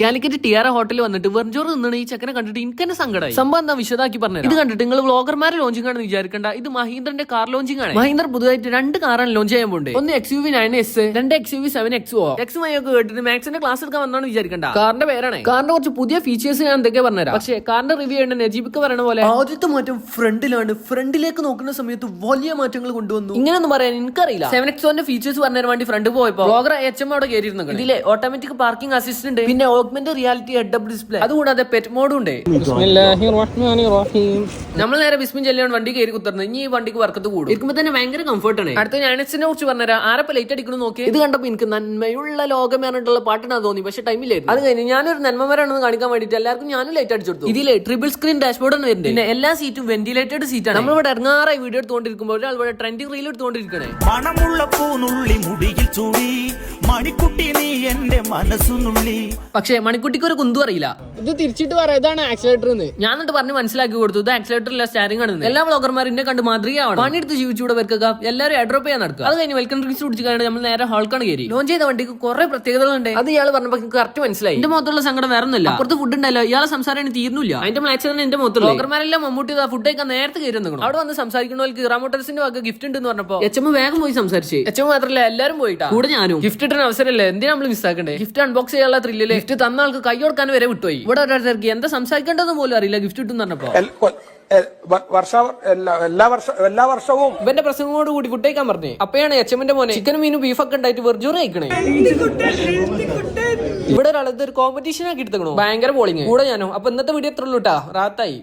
കാലിക്കറ്റ് ടിയാറ ഹോട്ടലിൽ വന്നിട്ട് വെർജോർ നിന്നാണ് ഈ ചെക്കനെ കണ്ടിട്ട് എനിക്ക് തന്നെ സങ്കടമായി സംഭവം എന്താ? വിശദമാക്കി പറഞ്ഞു ഇത് കണ്ടിട്ട് നിങ്ങൾ വ്ളോഗർമാരെ ലോഞ്ചിങ് ആണെന്ന് വിചാരിക്കണ്ട. ഇത് മഹീന്ദ്രന്റെ കാർ ലോഞ്ചിങ് ആണ്. മഹീന്ദ്ര പുതുതായിട്ട് രണ്ട് കാറാണ് ലോഞ്ച് ചെയ്യാൻ പോകുന്നത് ഒന്ന് X U V nine S രണ്ട് X U V seven X O X my ഒക്കെ കേട്ടിട്ട് മാക്സിന്റെ ക്ലാസ് എടുക്കാൻ വന്നാണ് വിചാരിക്കണ്ട. കാറിന്റെ പേരാണ്. കാറിന്റെ കുറച്ച് പുതിയ ഫീച്ചേഴ്സ് ഞാൻ എന്തൊക്കെ പറഞ്ഞുതരാം. പക്ഷേ കാറിന്റെ റിവ്യൂ ചെയ്യേണ്ട നജീബിക്ക് പറയണ പോലെ. ആദ്യത്തെ മാറ്റം ഫ്രണ്ടിലാണ്. ഫ്രണ്ടിലേക്ക് നോക്കുന്ന സമയത്ത് വലിയ മാറ്റങ്ങൾ കൊണ്ടുവന്നു. ഇങ്ങനെയൊന്നും പറയാൻ എനിക്കറിയില്ല. സെവൻ എക്സ് ഓന്റെ ഫീച്ചേഴ്സ് പറഞ്ഞു വേണ്ടി ഫ്രണ്ട് പോയപ്പോ ബ്ലോഗർ എച്ച് എം അവിടെ കയറിയിരുന്നു ഇതിലെ ഓട്ടോമാറ്റിക് പാർക്കിംഗ് അസിസ്റ്റന്റ് പിന്നെ augment reality head up display അതുകൂടാതെ പെറ്റ് മോഡും ഉണ്ട്. നമ്മൾ നേരെ ബിസ്മിൻ ചെല്ലിയാണ് വണ്ടി കയറി കുത്തുന്നത് ഇനി ഈ വണ്ടിക്ക് വർക്കത്ത് കൂടും. ഇരിക്കുമ്പോ തന്നെ ഭയങ്കര കംഫർട്ട് ആണ്. അടുത്ത ഞാനസിനെ കുറിച്ച് പറഞ്ഞുതരാം. ആരപ്പ ലൈറ്റ് അടിക്കണം നോക്കി ഇത് കണ്ടപ്പോ എനിക്ക് നന്മയുള്ള ലോകം പറഞ്ഞിട്ടുള്ള പാട്ടാണ് തോന്നി പക്ഷെ ടൈമില്ലായിരുന്നു അത് കഴിഞ്ഞ് ഞാനൊരു നന്മമരാണെന്ന് കാണിക്കാൻ വേണ്ടിയിട്ട് എല്ലാവർക്കും ഞാനും ലൈറ്റ് അടിച്ചു കൊടുത്തു. ഇതിലെ ട്രിപ്പിൾ സ്ക്രീൻ ഡാഷ്ബോർഡ് ആണ് വരുന്നത്. പിന്നെ എല്ലാ സീറ്റും വെന്റിലേറ്റഡ് സീറ്റാണ് നമ്മളിവിടെ ഇറങ്ങാറായി വീഡിയോ എടുത്തുകൊണ്ടിരിക്കുമ്പോൾ ഒരാൾ ഇവിടെ ട്രെൻഡിങ് റീൽ എടുത്തുകൊണ്ടിരിക്കണേ. മണമുള്ള പൂനുള്ളി മുടിയിൽ ചൂടി മണിക്കുട്ടി നീ എന്റെ മനസ്സു നുള്ളി പക്ഷേ മണിക്കുട്ടിക്ക് ഒരു കുന്തു അറിയില്ല. ഇത് തിരിച്ചിട്ട് പറയാം ഇതാണ് ആക്സിലേറ്റർ എന്ന് ഞാൻ എന്നിട്ട് പറഞ്ഞ് മനസ്സിലാക്കി കൊടുത്തു. ഇത് ആക്സിലേറ്റർ ഇല്ല സ്റ്റാരിംഗ് ആണ് എല്ലാ ബ്ലോഗർമാരും എന്നെ കണ്ട് മാതൃകയാണ് പണിയെടുത്ത് ജീവിച്ചുകൂടെ വെക്കുക എല്ലാവരും അഡ്രോപ്പ് ചെയ്യാൻ നടക്കുക. അത് കഴിഞ്ഞ് വെൽക്കം ഡ്രിങ്ക്സ് കുടിച്ചു കഴിഞ്ഞാൽ നമ്മൾ നേരെ ഹോൾക്കാണ് കയറി. ലോഞ്ച് ചെയ്ത വണ്ടിക്ക് കുറെ പ്രത്യേകതകളുണ്ട്. അത് ഇയാൾ പറഞ്ഞപ്പോൾ കറക്റ്റ് മനസ്സിലായി. എന്റെ മുഖത്തുള്ള സങ്കടം വേറെ ഒന്നുമില്ല അപ്പുറത്ത് ഫുഡ് ഉണ്ടല്ലോ. ഇയാളെ സംസാരം എനിക്ക് തീർന്നില്ല അതിന്റെ മാച്ച് തന്നെ എന്റെ മുഖത്തുള്ള. ബ്ലോഗർമാരെല്ലാം മമ്മൂട്ടി ഫുഡ് കഴിക്കാൻ നേരത്തെ കയറി നിൽക്കണം അവിടെ വന്ന് സംസാരിക്കുന്നവർക്ക് ഇറാമോട്ടൽസിന്റെ വക ഗിഫ്റ്റ് ഉണ്ട് എന്ന് പറഞ്ഞപ്പോ എച്ച് എം വേഗം പോയി സംസാരിച്ചു. എച്ച് എം മാത്രമല്ല എല്ലാവരും പോയിട്ടാ. കൂടെ ഞാനും. ഗിഫ്റ്റ് ഇട്ടൊരു അവസരമല്ലേ എന്തിനാ നമ്മൾ മിസ്സാക്കണ്ടേ ഗിഫ്റ്റ് അൺബോക്സ് ചെയ്യാനുള്ള ത്രില്ലിൽ ഗിഫ്റ്റ് തന്ന ആൾക്ക് കൈ കൊടുക്കാൻ വരെ വിട്ടുപോയി. ഇവിടെ ഓരോരുത്തർക്ക് എന്താ സംസാരിക്കേണ്ടതെന്ന് പോലും അറിയില്ല ഗിഫ്റ്റ് കിട്ടും പറഞ്ഞപ്പോ. വർഷ എല്ലാ വർഷ എല്ലാ വർഷവും. ഇവന്റെ പ്രസംഗങ്ങളോട് കൂടി ഫുഡ് പറഞ്ഞു പറഞ്ഞേ. അപ്പയാണ് എച്ച് എമ്മിന്റെ മോനെ ചിക്കനും മീനും ബീഫൊക്കെ ഉണ്ടായിട്ട് വെറുതെ കഴിക്കണേ. ഇവിടെ ഒരാളത് ഒരു കോമ്പറ്റീഷൻ ആക്കി എടുത്തു ഭയങ്കര ബോളിങ് കൂടെ ഞാനോ. അപ്പൊ ഇന്നത്തെ വീഡിയോ എത്ര ഉള്ളൂട്ടാ റാത്തായി.